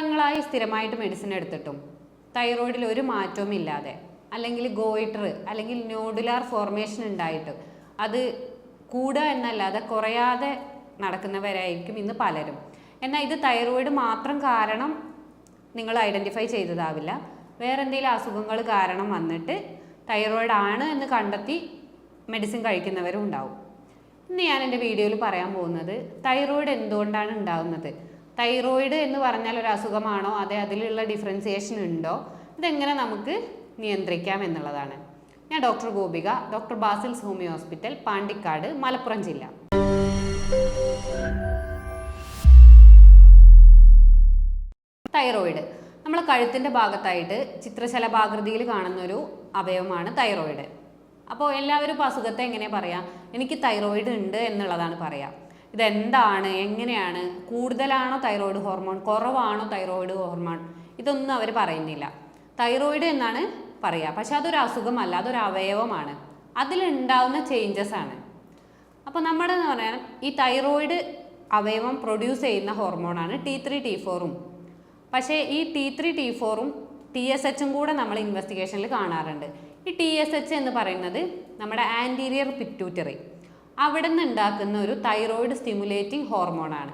കാലങ്ങളായി സ്ഥിരമായിട്ട് മെഡിസിൻ എടുത്തിട്ടും തൈറോയിഡിൽ ഒരു മാറ്റവും ഇല്ലാതെ അല്ലെങ്കിൽ ഗോയിറ്റർ അല്ലെങ്കിൽ ന്യൂഡുലാർ ഫോർമേഷൻ ഉണ്ടായിട്ട് അത് കൂടുക എന്നല്ലാതെ കുറയാതെ നടക്കുന്നവരായിരിക്കും ഇന്ന് പലരും. എന്നാൽ ഇത് തൈറോയിഡ് മാത്രം കാരണം നിങ്ങൾ ഐഡന്റിഫൈ ചെയ്തതാവില്ല. വേറെ എന്തെങ്കിലും അസുഖങ്ങൾ കാരണം വന്നിട്ട് തൈറോയിഡ് ആണ് എന്ന് കണ്ടെത്തി മെഡിസിൻ കഴിക്കുന്നവരും ഉണ്ടാവും. ഇന്ന് ഞാൻ എന്റെ വീഡിയോയിൽ പറയാൻ പോകുന്നത് തൈറോയിഡ് എന്തുകൊണ്ടാണ് ഉണ്ടാകുന്നത് തൈറോയിഡ് എന്ന് പറഞ്ഞാൽ ഒരു അസുഖമാണോ? അതെ അതിലുള്ള ഡിഫറൻസിയേഷൻ ഉണ്ടോ? ഇതെങ്ങനെ നമുക്ക് നിയന്ത്രിക്കാം എന്നുള്ളതാണ്. ഞാൻ doctor Gopika doctor Basil's homeo hospital Pandikkad Malappuram ജില്ല. തൈറോയിഡ്. നമ്മൾ കഴുത്തിന്റെ ഭാഗത്തായിട്ട് ചിത്രശലഭാകൃതിയിൽ കാണുന്ന ഒരു അവയവമാണ് തൈറോയിഡ്. അപ്പോൾ എല്ലാവരും ഇപ്പോൾ അസുഖത്തെ എങ്ങനെ പറയാം? എനിക്ക് തൈറോയിഡ് ഉണ്ട് എന്നുള്ളതാണ് പറയാം. ഇതെന്താണ്? എങ്ങനെയാണ്? കൂടുതലാണോ തൈറോയിഡ് ഹോർമോൺ കുറവാണോ തൈറോയിഡ് ഹോർമോൺ ഇതൊന്നും അവർ പറയുന്നില്ല. തൈറോയിഡ് എന്നാണ് പറയുക പക്ഷെ അതൊരു അസുഖമല്ല അതൊരു അവയവമാണ്. അതിലുണ്ടാവുന്ന ചേഞ്ചസ് ആണ്. അപ്പോൾ നമ്മുടെ എന്ന് പറയാൻ ഈ തൈറോയിഡ് അവയവം പ്രൊഡ്യൂസ് ചെയ്യുന്ന ഹോർമോണാണ് ടി ത്രീ ടി ഫോറും പക്ഷേ ഈ ടി ത്രീ ടി ഫോറും ടി എസ് എച്ചും കൂടെ നമ്മൾ ഇൻവെസ്റ്റിഗേഷനിൽ കാണാറുണ്ട്. ഈ ടി എസ് എച്ച് എന്ന് പറയുന്നത് നമ്മുടെ ആന്റീരിയർ പിറ്റ്യൂട്ടറി അവിടെ നിന്ന് ഉണ്ടാക്കുന്ന ഒരു തൈറോയിഡ് സ്റ്റിമുലേറ്റിംഗ് ഹോർമോണാണ്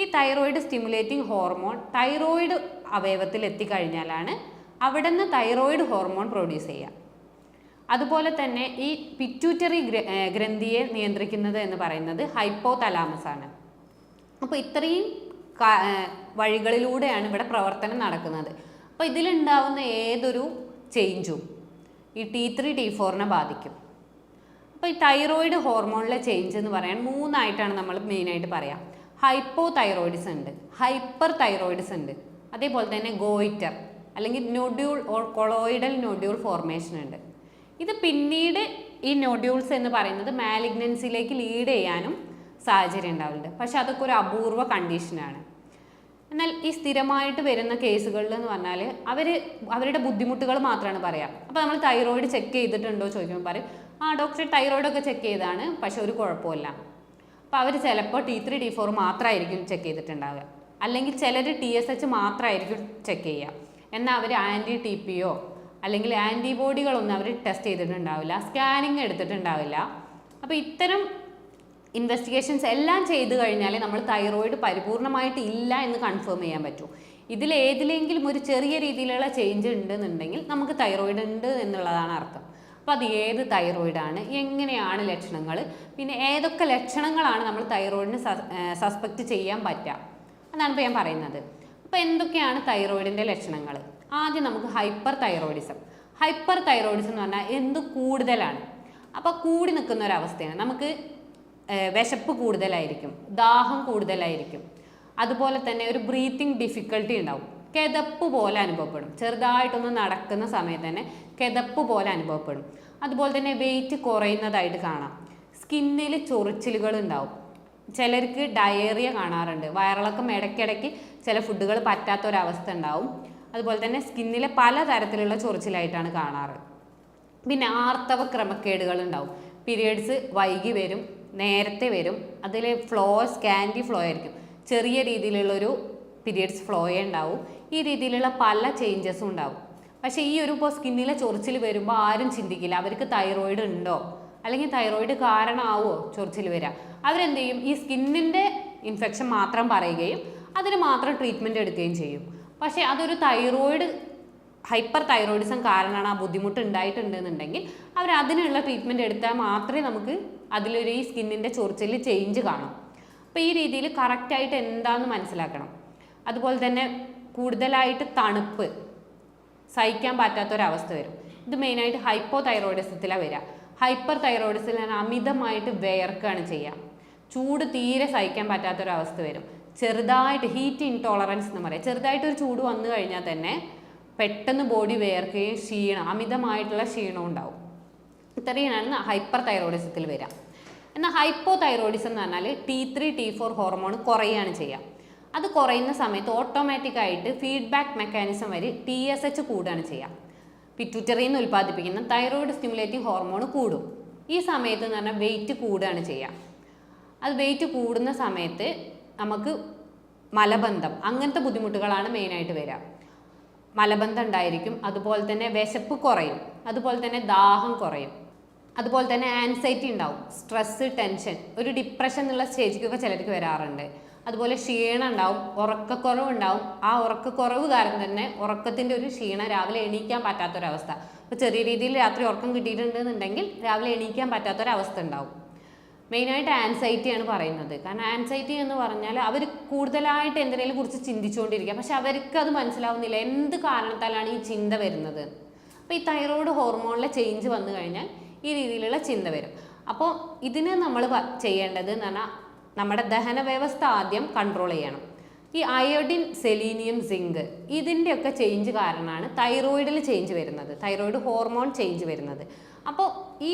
ഈ തൈറോയിഡ് സ്റ്റിമുലേറ്റിംഗ് ഹോർമോൺ തൈറോയിഡ് അവയവത്തിൽ എത്തിക്കഴിഞ്ഞാലാണ് അവിടെ നിന്ന് തൈറോയിഡ് ഹോർമോൺ പ്രൊഡ്യൂസ് ചെയ്യുക. അതുപോലെ തന്നെ ഈ പിറ്റ്യൂട്ടറി ഗ്രന്ഥിയെ നിയന്ത്രിക്കുന്നത് എന്ന് പറയുന്നത് ഹൈപ്പോ തലാമസ് ആണ്. അപ്പോൾ ഇത്രയും വഴികളിലൂടെയാണ് ഇവിടെ പ്രവർത്തനം നടക്കുന്നത്. അപ്പോൾ ഇതിലുണ്ടാവുന്ന ഏതൊരു ചേഞ്ചും ഈ ടി ത്രീ ടി ഫോറിനെ ബാധിക്കും. അപ്പോൾ ഈ തൈറോയിഡ് ഹോർമോണിലെ ചേഞ്ച് എന്ന് പറയാൻ മൂന്നായിട്ടാണ് നമ്മൾ മെയിനായിട്ട് പറയാം. ഹൈപ്പോ തൈറോയിഡ്സ് ഉണ്ട് ഹൈപ്പർ തൈറോയിഡ്സ് ഉണ്ട് അതേപോലെ തന്നെ ഗോയിറ്റർ അല്ലെങ്കിൽ nodule or colloidal nodule formation ഉണ്ട്. ഇത് പിന്നീട് ഈ നൊഡ്യൂൾസ് എന്ന് പറയുന്നത് മാലിഗ്നൻസിയിലേക്ക് ലീഡ് ചെയ്യാനും സാഹചര്യം ഉണ്ടാവുന്നുണ്ട്. പക്ഷെ അതൊക്കെ ഒരു അപൂർവ കണ്ടീഷനാണ് എന്നാൽ ഈ സ്ഥിരമായിട്ട് വരുന്ന കേസുകളിൽ എന്ന് പറഞ്ഞാൽ അവർ അവരുടെ ബുദ്ധിമുട്ടുകൾ മാത്രമാണ് പറയാം. അപ്പോൾ നമ്മൾ തൈറോയിഡ് ചെക്ക് ചെയ്തിട്ടുണ്ടോ ചോദിക്കുമ്പോൾ പറയും ആ ഡോക്ടർ തൈറോയിഡൊക്കെ ചെക്ക് ചെയ്താണ്. പക്ഷെ ഒരു കുഴപ്പമില്ല അപ്പോൾ അവർ ചിലപ്പോൾ ടി ത്രീ ടി ഫോർ മാത്രമായിരിക്കും ചെക്ക് ചെയ്തിട്ടുണ്ടാവുക. അല്ലെങ്കിൽ ചിലർ ടി എസ് എച്ച് മാത്രമായിരിക്കും ചെക്ക് ചെയ്യുക. എന്നാൽ അവർ ആന്റി ടി പിയോ അല്ലെങ്കിൽ ആന്റിബോഡികളൊന്നും അവർ ടെസ്റ്റ് ചെയ്തിട്ടുണ്ടാവില്ല. സ്കാനിങ് എടുത്തിട്ടുണ്ടാവില്ല. അപ്പോൾ ഇത്തരം ഇൻവെസ്റ്റിഗേഷൻസ് എല്ലാം ചെയ്തു കഴിഞ്ഞാലേ നമ്മൾ തൈറോയിഡ് പരിപൂർണമായിട്ട് ഇല്ല എന്ന് കൺഫേം ചെയ്യാൻ പറ്റൂ. ഇതിൽ ഏതിലെങ്കിലും ഒരു ചെറിയ രീതിയിലുള്ള ചേഞ്ച് ഉണ്ടെന്നുണ്ടെങ്കിൽ നമുക്ക് തൈറോയിഡ് ഉണ്ട് എന്നുള്ളതാണ് അർത്ഥം. അപ്പോൾ അത് ഏത് തൈറോയിഡാണ്? എങ്ങനെയാണ് ലക്ഷണങ്ങൾ പിന്നെ ഏതൊക്കെ ലക്ഷണങ്ങളാണ് നമ്മൾ തൈറോയിഡിന് സസ്പെക്റ്റ് ചെയ്യാൻ പറ്റുക അതാണ് ഇപ്പോൾ ഞാൻ പറയുന്നത്. അപ്പോൾ എന്തൊക്കെയാണ് തൈറോയിഡിന്റെ ലക്ഷണങ്ങൾ ആദ്യം നമുക്ക് ഹൈപ്പർ തൈറോയിഡിസം. ഹൈപ്പർ തൈറോയിഡിസം എന്ന് പറഞ്ഞാൽ എന്ത് കൂടുതലാണ്? അപ്പോൾ കൂടി നിൽക്കുന്ന ഒരവസ്ഥയാണ്. നമുക്ക് വിശപ്പ് കൂടുതലായിരിക്കും ദാഹം കൂടുതലായിരിക്കും. അതുപോലെ തന്നെ ഒരു ബ്രീത്തിങ് ഡിഫിക്കൽട്ടി ഉണ്ടാവും. കിതപ്പ് പോലെ അനുഭവപ്പെടും. ചെറുതായിട്ടൊന്ന് നടക്കുന്ന സമയത്ത് തന്നെ കിതപ്പ് പോലെ അനുഭവപ്പെടും. അതുപോലെ തന്നെ വെയിറ്റ് കുറയുന്നതായിട്ട് കാണാം. സ്കിന്നിൽ ചൊറിച്ചിലുകൾ ഉണ്ടാവും. ചിലർക്ക് ഡയേറിയ കാണാറുണ്ട്. വയറിളക്കം ഇടയ്ക്കിടയ്ക്ക് ചില ഫുഡുകൾ പറ്റാത്ത ഒരവസ്ഥ ഉണ്ടാവും. അതുപോലെ തന്നെ സ്കിന്നിലെ പല തരത്തിലുള്ള ചൊറിച്ചിലായിട്ടാണ് കാണാറ്. പിന്നെ ആർത്തവ ക്രമക്കേടുകൾ ഉണ്ടാവും. പീരിയഡ്സ് വൈകി വരും നേരത്തെ വരും. അതിൽ ഫ്ലോ സ്കാൻഡി ഫ്ലോ ആയിരിക്കും. ചെറിയ രീതിയിലുള്ളൊരു പീരിയഡ്സ് ഫ്ലോയേ ഉണ്ടാവും ഈ രീതിയിലുള്ള പല ചേഞ്ചസും ഉണ്ടാവും. പക്ഷേ ഈ ഒരു ഇപ്പോൾ സ്കിന്നിലെ ചൊറിച്ചിൽ വരുമ്പോൾ ആരും ചിന്തിക്കില്ല. അവർക്ക് തൈറോയിഡ് ഉണ്ടോ? അല്ലെങ്കിൽ തൈറോയിഡ് കാരണമാവോ ചൊറിച്ചിൽ വരിക അവരെന്ത് ചെയ്യും ഈ സ്കിന്നിന്റെ ഇൻഫെക്ഷൻ മാത്രം പറയുകയും അതിന് മാത്രം ട്രീറ്റ്മെന്റ് എടുക്കുകയും ചെയ്യും. പക്ഷേ അതൊരു തൈറോയിഡ് ഹൈപ്പർ തൈറോയിഡിസം കാരണമാണ് ആ ബുദ്ധിമുട്ട് ഉണ്ടായിട്ടുണ്ടെന്നുണ്ടെങ്കിൽ അവർ അതിനുള്ള ട്രീറ്റ്മെന്റ് എടുത്താൽ മാത്രമേ നമുക്ക് അതിലൊരു ഈ സ്കിന്നിന്റെ ചൊറിച്ചിൽ ചേഞ്ച് കാണും. അപ്പോൾ ഈ രീതിയിൽ കറക്റ്റായിട്ട് എന്താണെന്ന് മനസ്സിലാക്കണം. അതുപോലെ തന്നെ കൂടുതലായിട്ട് തണുപ്പ് സഹിക്കാൻ പറ്റാത്തൊരവസ്ഥ വരും. ഇത് മെയിനായിട്ട് ഹൈപ്പോ തൈറോയിഡിസത്തിലാണ് വരിക ഹൈപ്പർ തൈറോയിഡിസിൽ അമിതമായിട്ട് വേർക്കുകയാണ് ചെയ്യുക ചൂട് തീരെ സഹിക്കാൻ പറ്റാത്തൊരവസ്ഥ വരും. ചെറുതായിട്ട് ഹീറ്റ് ഇൻടോളറൻസ് എന്ന് പറയാം. ചെറുതായിട്ട് ഒരു ചൂട് വന്നു കഴിഞ്ഞാൽ തന്നെ പെട്ടെന്ന് ബോഡി വേർക്കുകയും ക്ഷീണം അമിതമായിട്ടുള്ള ക്ഷീണം ഉണ്ടാവും. ഇത്രയാണ് ഹൈപ്പർ തൈറോയിഡിസത്തിൽ വരിക എന്നാൽ ഹൈപ്പോ തൈറോയിഡിസം എന്ന് പറഞ്ഞാൽ T three T four hormone കുറയുകയാണ് ചെയ്യുക അത് കുറയുന്ന സമയത്ത് ഓട്ടോമാറ്റിക് ആയിട്ട് ഫീഡ്ബാക്ക് മെക്കാനിസം വഴി ടി എസ് എച്ച് കൂടുകയാണ് ചെയ്യുക. പിറ്റുറ്ററിയിൽ നിന്ന് ഉൽപ്പാദിപ്പിക്കുന്ന തൈറോയിഡ് സ്റ്റിമുലേറ്റിംഗ് ഹോർമോൺ കൂടും. ഈ സമയത്ത് എന്ന് പറഞ്ഞാൽ വെയിറ്റ് കൂടുകയാണ് ചെയ്യുക. അത് വെയിറ്റ് കൂടുന്ന സമയത്ത് നമുക്ക് മലബന്ധം അങ്ങനത്തെ ബുദ്ധിമുട്ടുകളാണ് മെയിനായിട്ട് വരിക. മലബന്ധം ഉണ്ടായിരിക്കും അതുപോലെ തന്നെ വിശപ്പ് കുറയും അതുപോലെ തന്നെ ദാഹം കുറയും അതുപോലെ തന്നെ ആൻസൈറ്റി ഉണ്ടാവും സ്ട്രെസ്സ് ടെൻഷൻ ഒരു ഡിപ്രഷൻ എന്നുള്ള സ്റ്റേജിക്കൊക്കെ ചിലർക്ക് വരാറുണ്ട്. അതുപോലെ ക്ഷീണം ഉണ്ടാവും ഉറക്കക്കുറവുണ്ടാവും ആ ഉറക്കക്കുറവ് കാരണം തന്നെ ഉറക്കത്തിന്റെ ഒരു ക്ഷീണം രാവിലെ എണീക്കാൻ പറ്റാത്തൊരവസ്ഥ. അപ്പോൾ ചെറിയ രീതിയിൽ രാത്രി ഉറക്കം കിട്ടിയിട്ടുണ്ടെന്നുണ്ടെങ്കിൽ രാവിലെ എണീക്കാൻ പറ്റാത്തൊരവസ്ഥ ഉണ്ടാവും. മെയിനായിട്ട് ആൻസൈറ്റിയാണ് പറയുന്നത്. കാരണം ആൻസൈറ്റി എന്ന് പറഞ്ഞാൽ അവർ കൂടുതലായിട്ട് എന്തിനേലും കുറിച്ച് ചിന്തിച്ചുകൊണ്ടിരിക്കുക. പക്ഷെ അവർക്ക് അത് മനസ്സിലാവുന്നില്ല. എന്ത് കാരണത്താലാണ് ഈ ചിന്ത വരുന്നത്? അപ്പോൾ ഈ തൈറോയ്ഡ് ഹോർമോണിലെ ചേഞ്ച് വന്നു കഴിഞ്ഞാൽ ഈ രീതിയിലുള്ള ചിന്ത വരും. അപ്പോൾ ഇതിന് നമ്മൾ ചെയ്യേണ്ടത് എന്ന് പറഞ്ഞാൽ നമ്മുടെ ദഹന വ്യവസ്ഥ ആദ്യം കൺട്രോൾ ചെയ്യണം. ഈ അയോഡിൻ സെലീനിയം സിങ്ക് ഇതിന്റെയൊക്കെ ചേഞ്ച് കാരണമാണ് തൈറോയിഡിൽ ചേഞ്ച് വരുന്നത്. തൈറോയിഡ് ഹോർമോൺ ചേഞ്ച് വരുന്നത്. അപ്പോൾ ഈ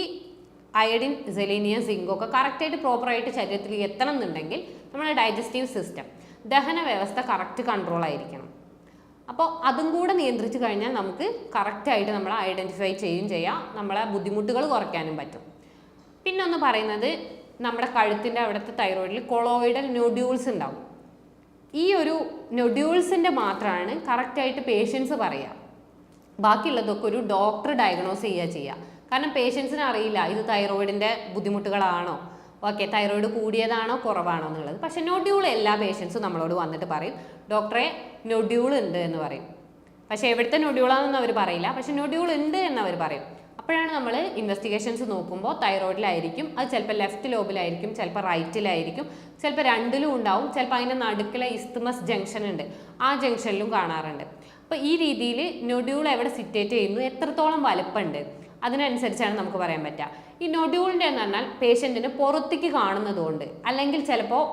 അയഡിൻ സെലീനിയം സിങ്കൊക്കെ കറക്റ്റായിട്ട് പ്രോപ്പറായിട്ട് ശരീരത്തിൽ എത്തണം എന്നുണ്ടെങ്കിൽ നമ്മുടെ ഡൈജസ്റ്റീവ് സിസ്റ്റം ദഹന വ്യവസ്ഥ കറക്റ്റ് കൺട്രോൾ ആയിരിക്കണം. അപ്പോൾ അതും കൂടെ നിയന്ത്രിച്ച് കഴിഞ്ഞാൽ നമുക്ക് കറക്റ്റായിട്ട് നമ്മൾ ഐഡന്റിഫൈ ചെയ്യുകയും ചെയ്യാം. നമ്മളെ ബുദ്ധിമുട്ടുകൾ കുറയ്ക്കാനും പറ്റും. പിന്നെ ഒന്ന് പറയുന്നത് നമ്മുടെ കഴുത്തിന്റെ അവിടുത്തെ തൈറോയിഡിൽ കൊളോയിഡൽ നൊഡ്യൂൾസ് ഉണ്ടാവും. ഈ ഒരു നൊഡ്യൂൾസിന്റെ മാത്രമാണ് കറക്റ്റായിട്ട് പേഷ്യൻസ് പറയുക ബാക്കിയുള്ളതൊക്കെ ഒരു ഡോക്ടർ ഡയഗ്നോസ് ചെയ്യുക ചെയ്യുക കാരണം പേഷ്യൻസിന് അറിയില്ല ഇത് തൈറോയിഡിന്റെ ബുദ്ധിമുട്ടുകളാണോ? ഓക്കെ തൈറോയിഡ് കൂടിയതാണോ കുറവാണോ എന്നുള്ളത്. പക്ഷെ നൊഡ്യൂൾ എല്ലാ പേഷ്യൻസും നമ്മളോട് വന്നിട്ട് പറയും ഡോക്ടറെ നൊഡ്യൂൾ ഉണ്ട് എന്ന് പറയും. പക്ഷേ എവിടുത്തെ നൊഡ്യൂളാണെന്ന് അവർ പറയില്ല. പക്ഷെ നൊഡ്യൂൾ ഉണ്ട് എന്ന് അവർ പറയും. അപ്പോഴാണ് നമ്മൾ ഇൻവെസ്റ്റിഗേഷൻസ് നോക്കുമ്പോൾ തൈറോയിഡിലായിരിക്കും അത് ചിലപ്പോൾ ലെഫ്റ്റ് ലോബിലായിരിക്കും ചിലപ്പോൾ റൈറ്റിലായിരിക്കും ചിലപ്പോൾ രണ്ടിലും ഉണ്ടാവും ചിലപ്പോൾ അതിന്റെ നടുക്കിലെ ഇസ്തുമസ് ജംഗ്ഷൻ ഉണ്ട് ആ ജംഗ്ഷനിലും കാണാറുണ്ട്. അപ്പോൾ ഈ രീതിയിൽ നൊഡ്യൂൾ എവിടെ സിറ്റേറ്റ് ചെയ്യുന്നു എത്രത്തോളം വലുപ്പമുണ്ട് അതിനനുസരിച്ചാണ് നമുക്ക് പറയാൻ പറ്റുക. ഈ നൊഡ്യൂളിന്റെ എന്ന് പറഞ്ഞാൽ പേഷ്യന്റിന് പുറത്തേക്ക് കാണുന്നതുകൊണ്ട് അല്ലെങ്കിൽ ചിലപ്പോൾ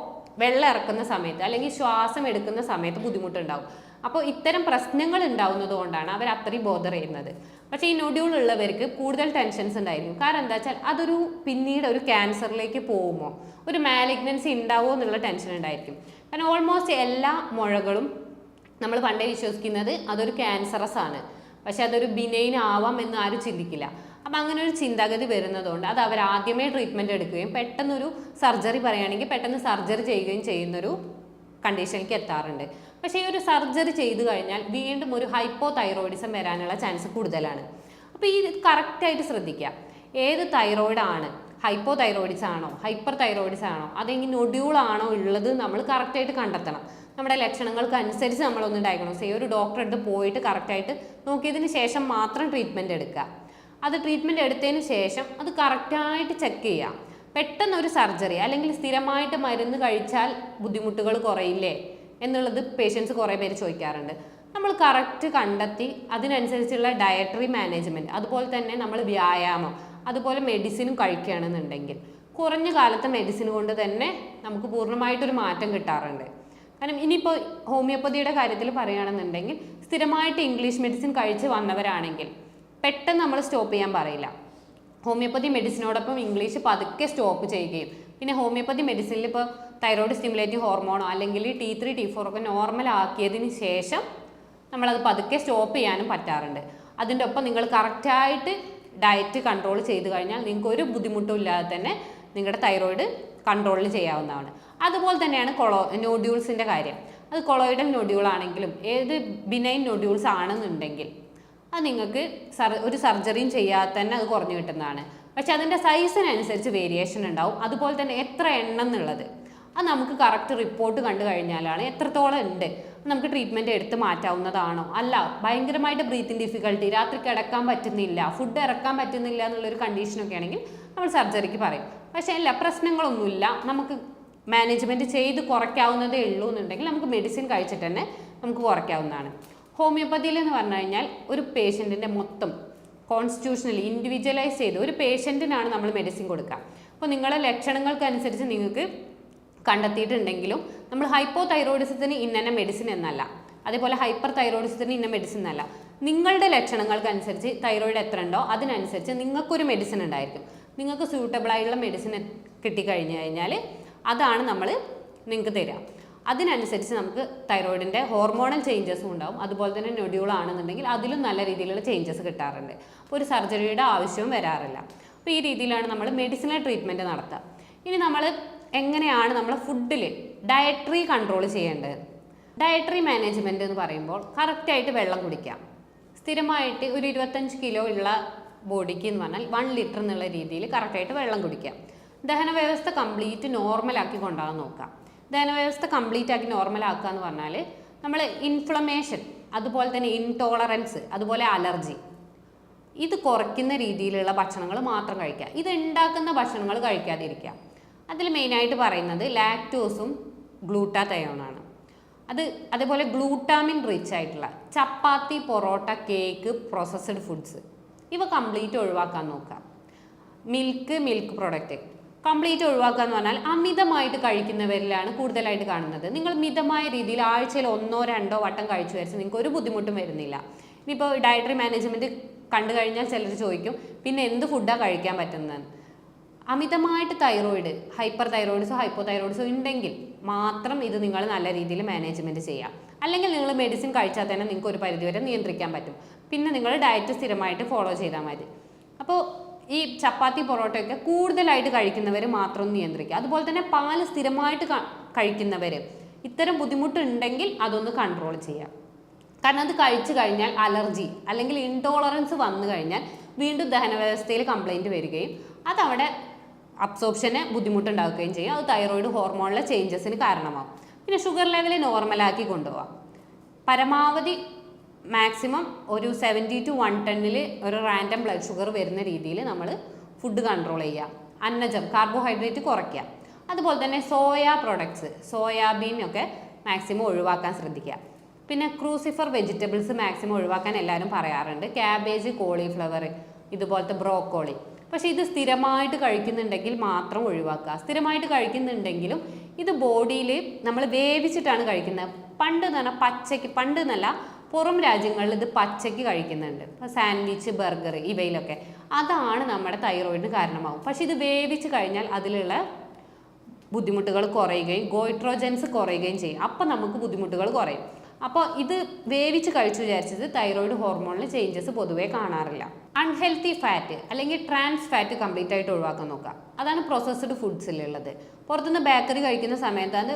വെള്ളം ഇറക്കുന്ന സമയത്ത് അല്ലെങ്കിൽ ശ്വാസം എടുക്കുന്ന സമയത്ത് ബുദ്ധിമുട്ടുണ്ടാവും. അപ്പോൾ ഇത്തരം പ്രശ്നങ്ങൾ ഉണ്ടാവുന്നത് കൊണ്ടാണ് അവർ അത്രയും ബോധർ ചെയ്യുന്നത്. പക്ഷേ ഈ നൊഡ്യൂൾ ഉള്ളവർക്ക് കൂടുതൽ ടെൻഷൻസ് ഉണ്ടായിരിക്കും. കാരണം എന്താ വെച്ചാൽ അതൊരു പിന്നീട് ഒരു ക്യാൻസറിലേക്ക് പോകുമോ? ഒരു മാലിഗ്നൻസി ഉണ്ടാവുമോ എന്നുള്ള ടെൻഷൻ ഉണ്ടായിരിക്കും. കാരണം ഓൾമോസ്റ്റ് എല്ലാ മുഴകളും നമ്മൾ പണ്ടേ വിശ്വസിക്കുന്നത് അതൊരു ക്യാൻസറസ് ആണ്. പക്ഷെ അതൊരു ബിനൈൻ ആവാം എന്ന് ആരും ചിന്തിക്കില്ല. അപ്പം അങ്ങനെ ഒരു ചിന്താഗതി വരുന്നതുകൊണ്ട് അത് അവർ ആദ്യമേ ട്രീറ്റ്മെന്റ് എടുക്കുകയും പെട്ടെന്നൊരു സർജറി പറയുകയാണെങ്കിൽ പെട്ടെന്ന് സർജറി ചെയ്യുകയും ചെയ്യുന്നൊരു കണ്ടീഷനിലേക്ക് എത്താറുണ്ട്. പക്ഷേ ഈ ഒരു സർജറി ചെയ്തു കഴിഞ്ഞാൽ വീണ്ടും ഒരു ഹൈപ്പോ തൈറോയിഡിസം വരാനുള്ള ചാൻസ് കൂടുതലാണ്. അപ്പോൾ ഈ കറക്റ്റായിട്ട് ശ്രദ്ധിക്കുക. ഏത് തൈറോയിഡ് ആണ്? ഹൈപ്പോ തൈറോയിഡിസ് ആണോ? ഹൈപ്പർ തൈറോയിഡിസ് ആണോ? അതെങ്കിൽ നൊഡ്യൂൾ ആണോ ഉള്ളത് നമ്മൾ കറക്റ്റായിട്ട് കണ്ടെത്തണം. നമ്മുടെ ലക്ഷണങ്ങൾക്ക് അനുസരിച്ച് നമ്മളൊന്ന് ഡയഗ്നോസ് ചെയ്യുക. ഒരു ഡോക്ടറെ അടുത്ത് പോയിട്ട് കറക്റ്റായിട്ട് നോക്കിയതിന് ശേഷം മാത്രം ട്രീറ്റ്മെന്റ് എടുക്കുക. അത് ട്രീറ്റ്മെന്റ് എടുത്തതിന് ശേഷം അത് കറക്റ്റായിട്ട് ചെക്ക് ചെയ്യുക. പെട്ടെന്ന് ഒരു സർജറി അല്ലെങ്കിൽ സ്ഥിരമായിട്ട് മരുന്ന് കഴിച്ചാൽ ബുദ്ധിമുട്ടുകൾ കുറയില്ലേ എന്നുള്ളത് പേഷ്യൻസ് കുറേ പേര് ചോദിക്കാറുണ്ട്. നമ്മൾ കറക്റ്റ് കണ്ടെത്തി അതിനനുസരിച്ചുള്ള ഡയറ്ററി മാനേജ്മെന്റ് അതുപോലെ തന്നെ നമ്മൾ വ്യായാമം അതുപോലെ മെഡിസിനും കഴിക്കുകയാണെന്നുണ്ടെങ്കിൽ കുറഞ്ഞ കാലത്തെ മെഡിസിൻ കൊണ്ട് തന്നെ നമുക്ക് പൂർണമായിട്ടൊരു മാറ്റം കിട്ടാറുണ്ട്. കാരണം ഇനിയിപ്പോൾ ഹോമിയോപ്പതിയുടെ കാര്യത്തിൽ പറയുകയാണെന്നുണ്ടെങ്കിൽ സ്ഥിരമായിട്ട് ഇംഗ്ലീഷ് മെഡിസിൻ കഴിച്ച് വന്നവരാണെങ്കിൽ പെട്ടെന്ന് നമ്മൾ സ്റ്റോപ്പ് ചെയ്യാൻ പറയില്ല. ഹോമിയോപ്പതി മെഡിസിനോടൊപ്പം ഇംഗ്ലീഷ് പതുക്കെ സ്റ്റോപ്പ് ചെയ്യുകയും. പിന്നെ ഹോമിയോപ്പതി മെഡിസിനിൽ ഇപ്പോൾ തൈറോയ്ഡ് സ്റ്റിമുലേറ്റിംഗ് ഹോർമോണോ അല്ലെങ്കിൽ ടി ത്രീ ടി ഫോർ ഒക്കെ നോർമൽ ആക്കിയതിന് ശേഷം നമ്മളത് പതുക്കെ സ്റ്റോപ്പ് ചെയ്യാനും പറ്റാറുണ്ട്. അതിന്റെ ഒപ്പം നിങ്ങൾ കറക്റ്റായിട്ട് ഡയറ്റ് കൺട്രോൾ ചെയ്ത് കഴിഞ്ഞാൽ നിങ്ങൾക്ക് ഒരു ബുദ്ധിമുട്ടും ഇല്ലാതെ തന്നെ നിങ്ങളുടെ തൈറോയിഡ് കൺട്രോളിൽ ചെയ്യാവുന്നതാണ്. അതുപോലെ തന്നെയാണ് കൊളോ നോഡ്യൂൾസിന്റെ കാര്യം. അത് കൊളോയിഡൽ നോഡ്യൂൾ ആണെങ്കിലും ഏത് ബിനൈൻ നോഡ്യൂൾസ് ആണെന്നുണ്ടെങ്കിൽ അത് നിങ്ങൾക്ക് സർ ഒരു സർജറിയും ചെയ്യാതെ തന്നെ അത് കുറഞ്ഞു കിട്ടുന്നതാണ്. പക്ഷെ അതിന്റെ സൈസിനനുസരിച്ച് വേരിയേഷൻ ഉണ്ടാവും. അതുപോലെ തന്നെ എത്ര എണ്ണം എന്നുള്ളത്. അത് നമുക്ക് കറക്റ്റ് റിപ്പോർട്ട് കണ്ടു കഴിഞ്ഞാലാണ് എത്രത്തോളം ഉണ്ട്. നമുക്ക് ട്രീറ്റ്മെന്റ് എടുത്ത് മാറ്റാവുന്നതാണോ? അല്ല ഭയങ്കരമായിട്ട് ബ്രീത്തിങ് ഡിഫിക്കൽട്ടി രാത്രി കിടക്കാൻ പറ്റുന്നില്ല ഫുഡ് ഇറക്കാൻ പറ്റുന്നില്ല എന്നുള്ളൊരു കണ്ടീഷനൊക്കെ ആണെങ്കിൽ നമ്മൾ സർജറിക്ക് പറയും. പക്ഷേ അല്ല പ്രശ്നങ്ങളൊന്നുമില്ല. നമുക്ക് മാനേജ്മെന്റ് ചെയ്ത് കുറയ്ക്കാവുന്നതേ ഉള്ളൂ എന്നുണ്ടെങ്കിൽ നമുക്ക് മെഡിസിൻ കഴിച്ചിട്ട് തന്നെ നമുക്ക് കുറയ്ക്കാവുന്നതാണ്. ഹോമിയോപ്പതിയിൽ എന്ന് പറഞ്ഞു കഴിഞ്ഞാൽ ഒരു പേഷ്യന്റിന്റെ മൊത്തം കോൺസ്റ്റിറ്റ്യൂഷണലി ഇൻഡിവിജ്വലൈസ് ചെയ്ത് ഒരു പേഷ്യന്റിനാണ് നമ്മൾ മെഡിസിൻ കൊടുക്കുക. അപ്പോൾ നിങ്ങളെ ലക്ഷണങ്ങൾക്കനുസരിച്ച് നിങ്ങൾക്ക് കണ്ടെത്തിയിട്ടുണ്ടെങ്കിലും നമ്മൾ ഹൈപ്പോ തൈറോയിഡിസത്തിന് ഇന്ന മെഡിസിൻ എന്നല്ല. അതേപോലെ ഹൈപ്പർ തൈറോയിഡിസത്തിന് ഇന്ന മെഡിസിൻ എന്നല്ല. നിങ്ങളുടെ ലക്ഷണങ്ങൾക്കനുസരിച്ച് തൈറോയിഡ് എത്ര ഉണ്ടോ അതിനനുസരിച്ച് നിങ്ങൾക്കൊരു മെഡിസിൻ ഉണ്ടായിരിക്കും. നിങ്ങൾക്ക് സ്യൂട്ടബിൾ ആയിട്ടുള്ള മെഡിസിൻ കിട്ടിക്കഴിഞ്ഞു കഴിഞ്ഞാൽ അതാണ് നമ്മൾ നിങ്ങൾക്ക് തരിക. അതിനനുസരിച്ച് നമുക്ക് തൈറോയിഡിന്റെ ഹോർമോണൽ ചേഞ്ചസും ഉണ്ടാവും. അതുപോലെ തന്നെ നൊഡ്യൂൾ ആണെന്നുണ്ടെങ്കിൽ അതിലും നല്ല രീതിയിലുള്ള ചേഞ്ചസ് കിട്ടാറുണ്ട്. അപ്പോൾ ഒരു സർജറിയുടെ ആവശ്യവും വരാറില്ല. അപ്പോൾ ഈ രീതിയിലാണ് നമ്മൾ മെഡിസിനൽ ട്രീറ്റ്മെന്റ് നടത്തുക. ഇനി നമ്മൾ എങ്ങനെയാണ് നമ്മൾ ഫുഡിൽ ഡയറ്ററി കൺട്രോൾ ചെയ്യേണ്ടത്? ഡയറ്ററി മാനേജ്മെന്റ് എന്ന് പറയുമ്പോൾ കറക്റ്റായിട്ട് വെള്ളം കുടിക്കാം സ്ഥിരമായിട്ട് ഒരു ഇരുപത്തഞ്ച് കിലോ ഉള്ള ബോഡിക്ക് എന്ന് പറഞ്ഞാൽ വൺ ലിറ്റർ എന്നുള്ള രീതിയിൽ കറക്റ്റായിട്ട് വെള്ളം കുടിക്കാം ദഹന വ്യവസ്ഥ കംപ്ലീറ്റ് നോർമലാക്കി കൊണ്ടുപോകാൻ നോക്കാം ദഹന വ്യവസ്ഥ കംപ്ലീറ്റ് ആക്കി നോർമൽ ആക്കുക എന്ന് പറഞ്ഞാൽ നമ്മൾ ഇൻഫ്ലമേഷൻ അതുപോലെ തന്നെ ഇൻടോളറൻസ് അതുപോലെ അലർജി ഇത് കുറയ്ക്കുന്ന രീതിയിലുള്ള ഭക്ഷണങ്ങൾ മാത്രം കഴിക്കുക. ഇത് ഉണ്ടാക്കുന്ന ഭക്ഷണങ്ങൾ കഴിക്കാതിരിക്കുക. അതിൽ മെയിനായിട്ട് പറയുന്നത് ലാക്ടോസും ഗ്ലൂട്ടാതയോണാണ് അത് അതേപോലെ ഗ്ലൂട്ടാമിൻ റിച്ച് ആയിട്ടുള്ള chapati parotta cake processed foods ഇവ കംപ്ലീറ്റ് ഒഴിവാക്കാൻ നോക്കുക. മിൽക്ക് മിൽക്ക് പ്രൊഡക്റ്റ് കംപ്ലീറ്റ് ഒഴിവാക്കുക എന്ന് പറഞ്ഞാൽ അമിതമായിട്ട് കഴിക്കുന്നവരിലാണ് കൂടുതലായിട്ട് കാണുന്നത്. നിങ്ങൾ മിതമായ രീതിയിൽ ആഴ്ചയിൽ ഒന്നോ രണ്ടോ വട്ടം കഴിച്ചു വരച്ച് നിങ്ങൾക്ക് ഒരു ബുദ്ധിമുട്ടും വരുന്നില്ല. ഇനിയിപ്പോൾ ഡയറ്ററി മാനേജ്മെന്റ് കണ്ടു കഴിഞ്ഞാൽ ചിലർ ചോദിക്കും പിന്നെ എന്ത് ഫുഡാണ് കഴിക്കാൻ പറ്റുന്നത്? അമിതമായിട്ട് തൈറോയിഡ് ഹൈപ്പർ തൈറോയിഡ്സോ ഹൈപ്പോ തൈറോയിഡ്സോ ഉണ്ടെങ്കിൽ മാത്രം ഇത് നിങ്ങൾ നല്ല രീതിയിൽ മാനേജ്മെന്റ് ചെയ്യാം അല്ലെങ്കിൽ നിങ്ങൾ മെഡിസിൻ കഴിച്ചാൽ തന്നെ നിങ്ങൾക്ക് ഒരു പരിധിവരെ നിയന്ത്രിക്കാൻ പറ്റും. പിന്നെ നിങ്ങൾ ഡയറ്റ് സ്ഥിരമായിട്ട് ഫോളോ ചെയ്താൽ മതി. അപ്പോൾ ഈ ചപ്പാത്തി പൊറോട്ടയൊക്കെ കൂടുതലായിട്ട് കഴിക്കുന്നവർ മാത്രം നിയന്ത്രിക്കുക. അതുപോലെ തന്നെ പാൽ സ്ഥിരമായിട്ട് കഴിക്കുന്നവർ ഇത്തരം ബുദ്ധിമുട്ടുണ്ടെങ്കിൽ അതൊന്ന് കൺട്രോൾ ചെയ്യാം കാരണം അത് കഴിച്ചു കഴിഞ്ഞാൽ അലർജി അല്ലെങ്കിൽ ഇൻടോളറൻസ് വന്നു കഴിഞ്ഞാൽ വീണ്ടും ദഹന വ്യവസ്ഥയിൽ കംപ്ലൈന്റ് വരികയും അതവിടെ അബ്സോർപ്ഷന് ബുദ്ധിമുട്ടുണ്ടാക്കുകയും ചെയ്യും. അത് തൈറോയിഡ് ഹോർമോണിലെ ചേഞ്ചസിന് കാരണമാകും. പിന്നെ ഷുഗർ ലെവൽ നോർമലാക്കി കൊണ്ടുപോകാം പരമാവധി മാക്സിമം ഒരു സെവന്റി ടു വൺ ടെന്നിൽ ഒരു റാൻഡം ബ്ലഡ് ഷുഗർ വരുന്ന രീതിയിൽ നമ്മൾ ഫുഡ് കൺട്രോൾ ചെയ്യുക അന്നജം കാർബോഹൈഡ്രേറ്റ് കുറയ്ക്കുക അതുപോലെ തന്നെ സോയ പ്രൊഡക്ട്സ് സോയാബീൻ ഒക്കെ മാക്സിമം ഒഴിവാക്കാൻ ശ്രദ്ധിക്കുക പിന്നെ ക്രൂസിഫർ വെജിറ്റബിൾസ് മാക്സിമം ഒഴിവാക്കാൻ എല്ലാവരും പറയാറുണ്ട്. ക്യാബേജ് കോളിഫ്ലവർ ഇതുപോലത്തെ ബ്രോക്കോളി പക്ഷേ ഇത് സ്ഥിരമായിട്ട് കഴിക്കുന്നുണ്ടെങ്കിൽ മാത്രം ഒഴിവാക്കുക. സ്ഥിരമായിട്ട് കഴിക്കുന്നുണ്ടെങ്കിലും ഇത് ബോഡിയിൽ നമ്മൾ വേവിച്ചിട്ടാണ് കഴിക്കുന്നത്. പണ്ട് എന്ന് പറഞ്ഞാൽ പച്ചയ്ക്ക് പണ്ട് എന്നല്ല പുറം രാജ്യങ്ങളിൽ ഇത് പച്ചയ്ക്ക് കഴിക്കുന്നുണ്ട്. ഇപ്പോൾ സാൻഡ്വിച്ച് ബർഗർ ഇവയിലൊക്കെ. അതാണ് നമ്മുടെ തൈറോയിഡിന് കാരണമാകും പക്ഷേ ഇത് വേവിച്ച് കഴിഞ്ഞാൽ അതിലുള്ള ബുദ്ധിമുട്ടുകൾ കുറയുകയും ഗോയിട്രോജൻസ് കുറയുകയും ചെയ്യും. അപ്പോൾ നമുക്ക് ബുദ്ധിമുട്ടുകൾ കുറയും. അപ്പോൾ ഇത് വേവിച്ച് കഴിച്ചു വിചാരിച്ചത് തൈറോയിഡ് ഹോർമോണിൽ ചേഞ്ചസ് പൊതുവേ കാണാറില്ല. അൺഹെൽത്തി ഫാറ്റ് അല്ലെങ്കിൽ ട്രാൻസ് ഫാറ്റ് കംപ്ലീറ്റ് ആയിട്ട് ഒഴിവാക്കാൻ നോക്കുക. അതാണ് പ്രോസസ്ഡ് ഫുഡ്സിലുള്ളത് പുറത്തുനിന്ന് ബേക്കറി കഴിക്കുന്ന സമയത്ത് അത്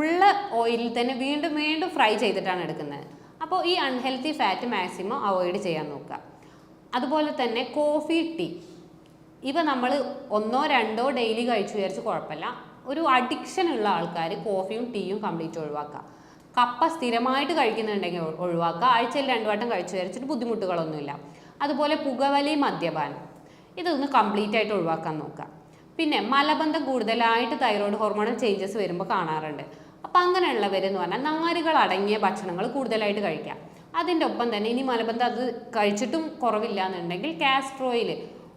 ഉള്ള ഓയിലിൽ തന്നെ വീണ്ടും വീണ്ടും ഫ്രൈ ചെയ്തിട്ടാണ് എടുക്കുന്നത്. അപ്പോൾ ഈ അൺഹെൽത്തി ഫാറ്റ് മാക്സിമം അവോയ്ഡ് ചെയ്യാൻ നോക്കുക. അതുപോലെ തന്നെ കോഫി ടീ ഇവ നമ്മൾ ഒന്നോ രണ്ടോ ഡെയിലി കഴിച്ചു വിചാരിച്ച് കുഴപ്പമില്ല. ഒരു അഡിക്ഷൻ ഉള്ള ആൾക്കാർ കോഫിയും ടീയും കംപ്ലീറ്റ് ഒഴിവാക്കുക. കപ്പ സ്ഥിരമായിട്ട് കഴിക്കുന്നുണ്ടെങ്കിൽ ഒഴിവാക്കുക. ആഴ്ചയിൽ രണ്ടു വട്ടം കഴിച്ചു വിചാരിച്ചിട്ട് ബുദ്ധിമുട്ടുകളൊന്നുമില്ല. അതുപോലെ പുകവലി മദ്യപാനം. ഇതൊന്ന് കംപ്ലീറ്റ് ആയിട്ട് ഒഴിവാക്കാൻ നോക്കുക. പിന്നെ മലബന്ധം കൂടുതലായിട്ട് തൈറോയ്ഡ് ഹോർമോണൽ ചേഞ്ചസ് വരുമ്പോൾ കാണാറുണ്ട്. അപ്പം അങ്ങനെയുള്ളവരെന്ന് പറഞ്ഞാൽ നാരുകൾ അടങ്ങിയ ഭക്ഷണങ്ങൾ കൂടുതലായിട്ട് കഴിക്കാം. അതിന്റെ ഒപ്പം തന്നെ ഇനി മലബന്ധം അത് കഴിച്ചിട്ടും കുറവില്ല എന്നുണ്ടെങ്കിൽ കാസ്ട്രോയിൽ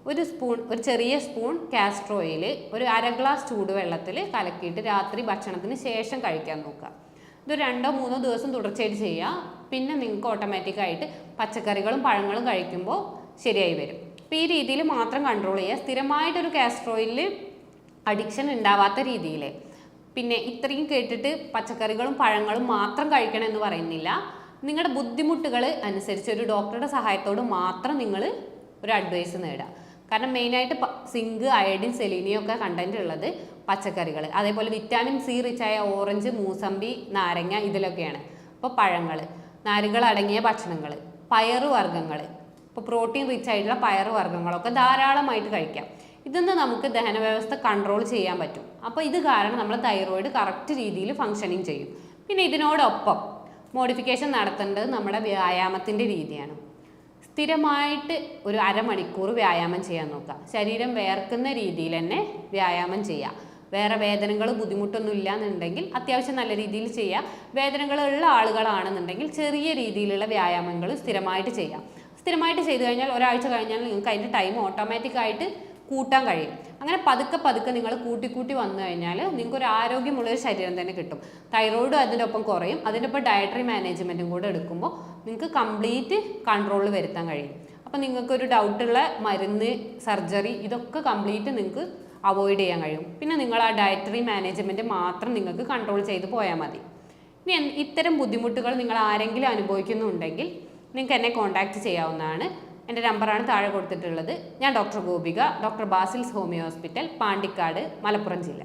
ഒരു സ്പൂൺ ഒരു ചെറിയ സ്പൂൺ കാസ്ട്രോയിൽ ഒരു അര ഗ്ലാസ് ചൂടുവെള്ളത്തിൽ കലക്കിയിട്ട് രാത്രി ഭക്ഷണത്തിന് ശേഷം കഴിക്കാൻ നോക്കുക. ഇത് രണ്ടോ മൂന്നോ ദിവസം തുടർച്ചയായിട്ട് ചെയ്യുക. പിന്നെ നിങ്ങൾക്ക് ഓട്ടോമാറ്റിക്കായിട്ട് പച്ചക്കറികളും പഴങ്ങളും കഴിക്കുമ്പോൾ ശരിയായി വരും. അപ്പോൾ ഈ രീതിയിൽ മാത്രം കൺട്രോൾ ചെയ്യുക. സ്ഥിരമായിട്ടൊരു കാസ്ട്രോയിൽ അഡിക്ഷൻ ഉണ്ടാവാത്ത രീതിയിൽ പിന്നെ ഇത്രയും കേട്ടിട്ട് പച്ചക്കറികളും പഴങ്ങളും മാത്രം കഴിക്കണം എന്ന് പറയുന്നില്ല. നിങ്ങളുടെ ബുദ്ധിമുട്ടുകൾ അനുസരിച്ച് ഒരു ഡോക്ടറുടെ സഹായത്തോട് മാത്രം നിങ്ങൾ ഒരു അഡ്വൈസ് നേടുക. കാരണം മെയിനായിട്ട് സിങ്ക് അയഡിൻ സെലീനിയം ഒക്കെ കണ്ടന്റ് ഉള്ളത് പച്ചക്കറികൾ അതേപോലെ വിറ്റാമിൻ സി റിച്ചായ ഓറഞ്ച് മൂസമ്പി നാരങ്ങ ഇതിലൊക്കെയാണ്. അപ്പോൾ പഴങ്ങൾ നാരുകൾ അടങ്ങിയ ഭക്ഷണങ്ങൾ പയറ് വർഗങ്ങൾ ഇപ്പോൾ പ്രോട്ടീൻ റിച്ച് ആയിട്ടുള്ള പയറ് വർഗങ്ങളൊക്കെ ധാരാളമായിട്ട് കഴിക്കാം. ഇതൊന്ന് നമുക്ക് ദഹന വ്യവസ്ഥ കൺട്രോൾ ചെയ്യാൻ പറ്റും. അപ്പോൾ ഇത് കാരണം നമ്മൾ തൈറോയിഡ് കറക്റ്റ് രീതിയിൽ ഫങ്ഷനിങ് ചെയ്യും. പിന്നെ ഇതിനോടൊപ്പം മോഡിഫിക്കേഷൻ നടത്തേണ്ടത് നമ്മുടെ വ്യായാമത്തിന്റെ രീതിയാണ്. സ്ഥിരമായിട്ട് ഒരു അരമണിക്കൂർ വ്യായാമം ചെയ്യാൻ നോക്കുക. ശരീരം വേർക്കുന്ന രീതിയിൽ തന്നെ വ്യായാമം ചെയ്യുക. വേറെ വേദനകൾ ബുദ്ധിമുട്ടൊന്നും ഇല്ല എന്നുണ്ടെങ്കിൽ അത്യാവശ്യം നല്ല രീതിയിൽ ചെയ്യാം വേദനകളുള്ള ആളുകളാണെന്നുണ്ടെങ്കിൽ ചെറിയ രീതിയിലുള്ള വ്യായാമങ്ങൾ സ്ഥിരമായിട്ട് ചെയ്യാം സ്ഥിരമായിട്ട് ചെയ്തു കഴിഞ്ഞാൽ ഒരാഴ്ച കഴിഞ്ഞാൽ നിങ്ങൾക്ക് അതിന്റെ ടൈം ഓട്ടോമാറ്റിക്കായിട്ട് കൂട്ടാൻ കഴിയും. അങ്ങനെ പതുക്കെ പതുക്കെ നിങ്ങൾ കൂട്ടിക്കൂട്ടി കൂട്ടി വന്നു കഴിഞ്ഞാൽ നിങ്ങൾക്ക് ഒരു ആരോഗ്യമുള്ളൊരു ശരീരം തന്നെ കിട്ടും. തൈറോയിഡും അതിന്റെ ഒപ്പം കുറയും. അതിന്റെ ഒപ്പം ഡയറ്ററി മാനേജ്മെന്റും കൂടെ എടുക്കുമ്പോൾ നിങ്ങൾക്ക് കംപ്ലീറ്റ് കൺട്രോളിൽ വരുത്താൻ കഴിയും. അപ്പോൾ നിങ്ങൾക്കൊരു ഡൗട്ടുള്ള മരുന്ന് സർജറി ഇതൊക്കെ കംപ്ലീറ്റ് നിങ്ങൾക്ക് അവോയ്ഡ് ചെയ്യാൻ കഴിയും. പിന്നെ നിങ്ങൾ ആ ഡയറ്ററി മാനേജ്മെന്റ് മാത്രം നിങ്ങൾക്ക് കൺട്രോൾ ചെയ്ത് പോയാൽ മതി. ഇനി ഇത്തരം ബുദ്ധിമുട്ടുകൾ നിങ്ങൾ ആരെങ്കിലും അനുഭവിക്കുന്നുണ്ടെങ്കിൽ നിങ്ങൾക്ക് എന്നെ കോൺടാക്റ്റ് ചെയ്യാവുന്നതാണ്. എന്റെ നമ്പറാണ് താഴെ കൊടുത്തിട്ടുള്ളത്. ഞാൻ doctor Gopika doctor Basil's homeo hospital Pandikkad Malappuram ജില്ല.